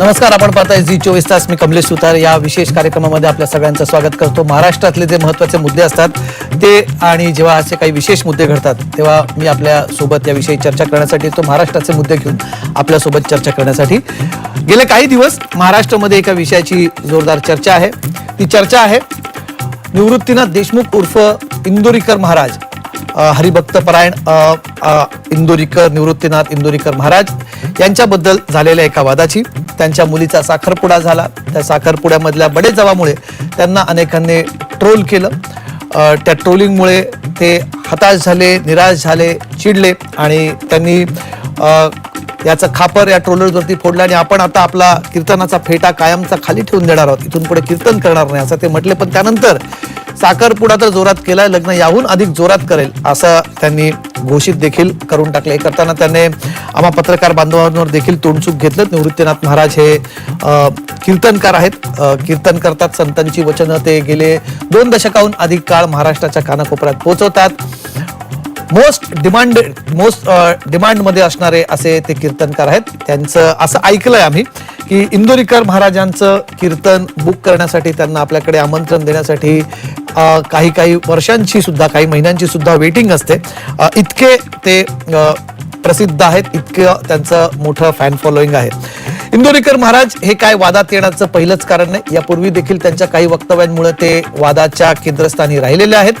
नमस्कार आपण पाहताय जी चोवीस तास. मी कमलेश सुतार. या विशेष कार्यक्रमामध्ये आपल्या सगळ्यांचं स्वागत करतो. महाराष्ट्रातले जे महत्त्वाचे मुद्दे असतात ते आणि जेव्हा असे काही विशेष मुद्दे घडतात तेव्हा मी आपल्यासोबत याविषयी चर्चा करण्यासाठी तो महाराष्ट्राचे मुद्दे घेऊन आपल्यासोबत चर्चा करण्यासाठी. गेले काही दिवस महाराष्ट्रामध्ये एका विषयाची जोरदार चर्चा आहे. ती चर्चा आहे निवृत्तीनाथ देशमुख उर्फ इंदोरीकर महाराज. हरिभक्त परायण इंदोरीकर निवृत्तीनाथ इंदोरीकर महाराज यांच्याबद्दल झालेल्या एका वादाची. त्यांच्या मुलीचा साखरपुडा झाला. त्या साखरपुड्यामधल्या बडेजवामुळे त्यांना अनेकांनी ट्रोल केलं. त्या ट्रोलिंगमुळे ते हताश झाले निराश झाले चिडले आणि त्यांनी याचं खापर या ट्रोलर्सवरती फोडलं आणि आपण आता आपला कीर्तनाचा फेटा कायमचा खाली ठेवून देणार आहोत. इथून पुढे कीर्तन करणार नाही असं ते म्हटले. पण त्यानंतर साखरपुडा तर जोरात केलाय लग्न याहून अधिक जोरात करेल असं त्यांनी घोषित देखील करून टाकले करताना त्याने आम्हा पत्रकार बांधवांवर देखील तोंडचूक घेतलं. निवृत्तीनाथ महाराज हे कीर्तनकार आहेत. कीर्तन करतात संतांची वचनं ते गेले दोन दशकाहून अधिक काळ महाराष्ट्राच्या कानाकोपऱ्यात पोहोचवतात. मोस्ट डिमांड मोस्ट डिमांडमध्ये असणारे असे ते कीर्तनकार आहेत. त्यांचं असं ऐकलंय आम्ही की इंदोरीकर महाराजांचं कीर्तन बुक करण्यासाठी त्यांना आपल्याकडे आमंत्रण देण्यासाठी काही काही वर्षांची सुद्धा काही महिन्यांची सुद्धा वेटिंग असते. इतके ते प्रसिद्ध आहेत. इतकं त्यांचं मोठं फॅन फॉलोईंग आहे. इंदोरीकर महाराज हे काय वादात येण्याचं पहिलंच कारण नाही. यापूर्वी देखील त्यांच्या काही वक्तव्यांमुळे ते वादाच्या केंद्रस्थानी राहिलेले आहेत.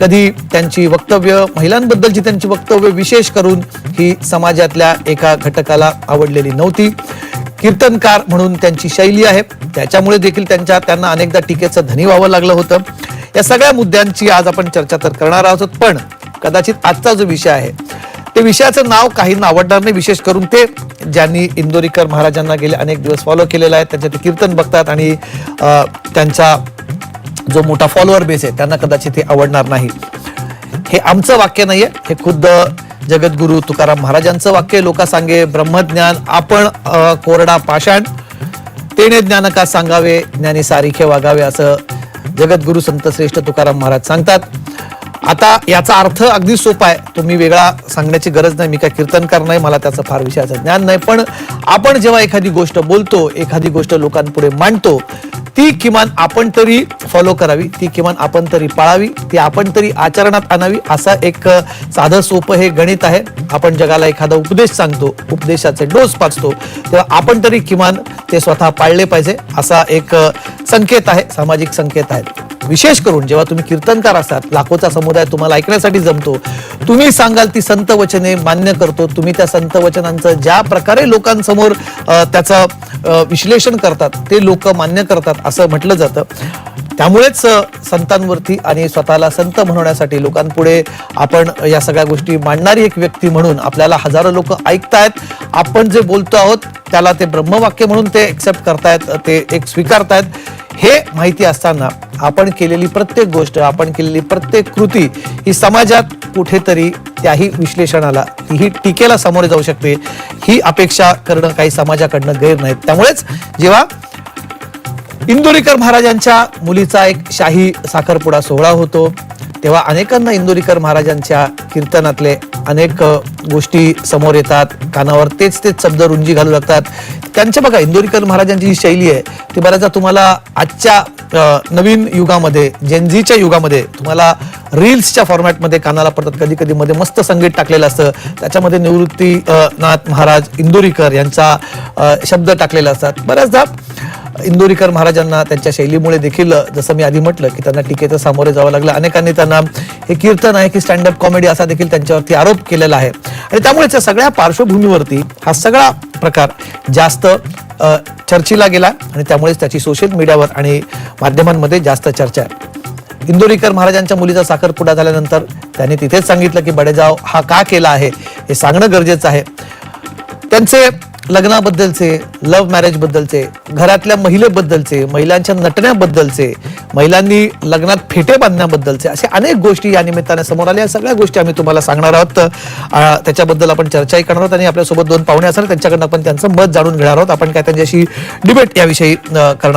कधी त्यांची वक्तव्य महिलांबद्दलची त्यांची वक्तव्य विशेष करून ही समाजातल्या एका घटकाला आवडलेली नव्हती. कीर्तनकार म्हणून त्यांची शैली आहे. त्याच्यामुळे देखील त्यांच्या त्यांना अनेकदा टीकेचं धनी व्हावं लागलं होतं. या सगळ्या मुद्द्यांची आज आपण चर्चा तर करणार आहोत पण कदाचित आजचा जो विषय आहे ते विषयाचं नाव काहींना आवडणार नाही विशेष करून ते ज्यांनी इंदोरीकर महाराजांना गेले अनेक दिवस फॉलो केलेला आहे. त्यांच्या ते कीर्तन बघतात आणि त्यांचा जो मोठा फॉलोअर बेस आहे त्यांना कदाचित हे आवडणार नाही. हे आमचं वाक्य नाहीये. हे खुद्द जगद्गुरु तुकाराम महाराजांचं वाक्य लोका सांगे ब्रह्मज्ञान आपण कोरडा पाषाण तेने ज्ञान का सांगावे ज्ञानी सारिखे वागावे असं जगद्गुरु संत श्रेष्ठ तुकाराम महाराज सांगतात. आता याचा अर्थ अगदी सोपा आहे. तो मी वेगळा सांगण्याची गरज नाही मी काय कीर्तनकार नाही मला त्याचं फार विषयाचं ज्ञान नाही. पण आपण जेव्हा एखादी गोष्ट बोलतो एखादी गोष्ट लोकांपुढे मांडतो ती किमान आपण तरी फॉलो करावी ती किमान आपण तरी पाळावी ती आपण तरी आचरणात आणावी असा एक साधं सोपं हे गणित आहे. आपण जगाला एखादा उपदेश सांगतो उपदेशाचे डोस पाचतो तेव्हा आपण तरी किमान ते स्वतः पाळले पाहिजे असा एक संकेत आहे सामाजिक संकेत आहेत विशेष करून जेव्हा तुम्ही कीर्तनकार असतात लाखोचा समुदाय तुम्हाला ऐकण्यासाठी जमतो तुम्ही सांगाल ती संत वचने मान्य करतो. तुम्ही त्या संत वचनांचं ज्या प्रकारे लोकांसमोर त्याचं विश्लेषण करतात ते लोक मान्य करतात असं म्हटलं जातं. त्यामुळेच संतांवरती आणि स्वतःला संत म्हणवण्यासाठी लोकांपुढे आपण या सगळ्या गोष्टी मांडणारी एक व्यक्ती म्हणून आपल्याला हजारो लोक ऐकतायत. आपण जे बोलतो आहोत त्याला ते ब्रह्मवाक्य म्हणून ते एक्सेप्ट करतायत ते एक स्वीकारतायत. हे माहिती असताना आपण केलेली प्रत्येक गोष्ट आपण केलेली प्रत्येक कृती ही समाजात कुठेतरी त्याही विश्लेषणाला ही टीकेला सामोरे जाऊ शकते. ही अपेक्षा करणं काही समाजाकडनं गैर नाहीत. त्यामुळेच जेव्हा इंदोरीकर महाराजांच्या मुलीचा एक शाही साखरपुडा सोहळा होतो. तेव्हा अनेकांना इंदोरीकर महाराजांच्या कीर्तनातले अनेक गोष्टी समोर येतात. कानावर तेच तेच शब्द रुंजी घालू लागतात. त्यांच्या बघा इंदोरीकर महाराजांची जी शैली आहे ती बऱ्याचदा तुम्हाला आजच्या नवीन युगामध्ये जेनझीच्या युगामध्ये तुम्हाला रील्सच्या फॉर्मॅटमध्ये कानाला पडतात. कधी कधी मध्ये मस्त संगीत टाकलेलं असतं. त्याच्यामध्ये निवृत्ती नाथ महाराज इंदोरीकर यांचा शब्द टाकलेला असतात. बऱ्याचदा इंदोरीकर महाराजांना त्यांच्या शैलीमुळे देखील जसं मी आधी म्हटलं की त्यांना टीकेचं सामोरे जावं लागलं. अनेकांनी त्यांना हे कीर्तन आहे की स्टँडअप कॉमेडी असा देखील त्यांच्यावरती आरोप केलेला आहे. आणि त्यामुळे त्या सगळ्या पार्श्वभूमीवरती हा सगळा प्रकार जास्त चर्चेला गेला आणि त्यामुळेच त्याची सोशल मीडियावर आणि माध्यमांमध्ये जास्त चर्चा आहे. इंदोरीकर महाराजांच्या मुलीचा साखरपुडा झाल्यानंतर त्यांनी तिथेच सांगितलं की बडेजाव हा का केला आहे हे सांगणं गरजेचं आहे. त्यांचे लग्नाबद्दलचे लव्ह मॅरेज बद्दलचे घरातल्या महिलेबद्दलचे महिलांच्या नटण्याबद्दलचे महिलांनी लग्नात फेटे बांधण्याबद्दलचे असे अनेक गोष्टी या निमित्ताने समोर आल्या. या सगळ्या गोष्टी आम्ही तुम्हाला सांगणार आहोत. त्याच्याबद्दल आपण चर्चाही करणार आहोत आणि आपल्यासोबत दोन पाहुणे असणार त्यांच्याकडनं आपण त्यांचं मत जाणून घेणार आहोत. आपण काय त्यांच्याशी डिबेट याविषयी करणार